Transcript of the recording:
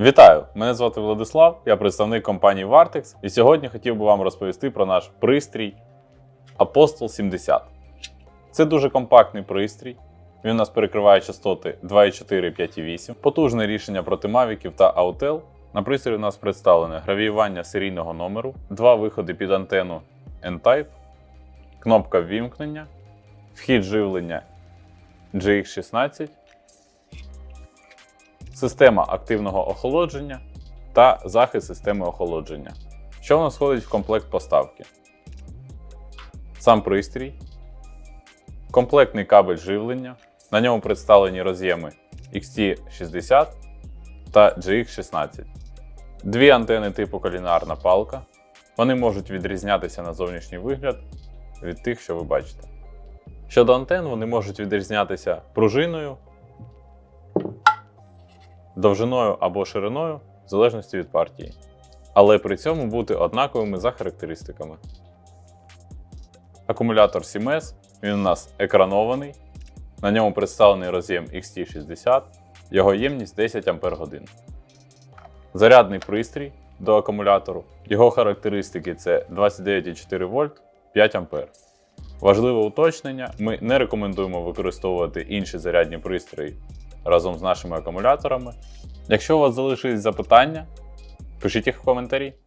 Вітаю! Мене звати Владислав, я представник компанії Vartex, і сьогодні хотів би вам розповісти про наш пристрій Apostle 70. Це дуже компактний пристрій. Він у нас перекриває частоти 2,4 5,8, потужне рішення проти мавіків та Autel. На пристрої у нас представлене гравіювання серійного номеру, два виходи під антенну N-Type, кнопка ввімкнення, вхід живлення GX16, система активного охолодження та захист системи охолодження. Що в нас входить в комплект поставки? Сам пристрій, комплектний кабель живлення. На ньому представлені роз'єми XT60 та GX16. Дві антени типу кулінарна палка. Вони можуть відрізнятися на зовнішній вигляд від тих, що ви бачите. Щодо антен, вони можуть відрізнятися пружиною, довжиною або шириною, в залежності від партії. Але при цьому бути однаковими за характеристиками. Акумулятор CMS, він у нас екранований. На ньому представлений роз'єм XT60, його ємність 10 Ах. Зарядний пристрій до акумулятору. Його характеристики це 29,4 вольт, 5 А. Важливе уточнення: ми не рекомендуємо використовувати інші зарядні пристрої разом з нашими акумуляторами. Якщо у вас залишились запитання, пишіть їх в коментарі.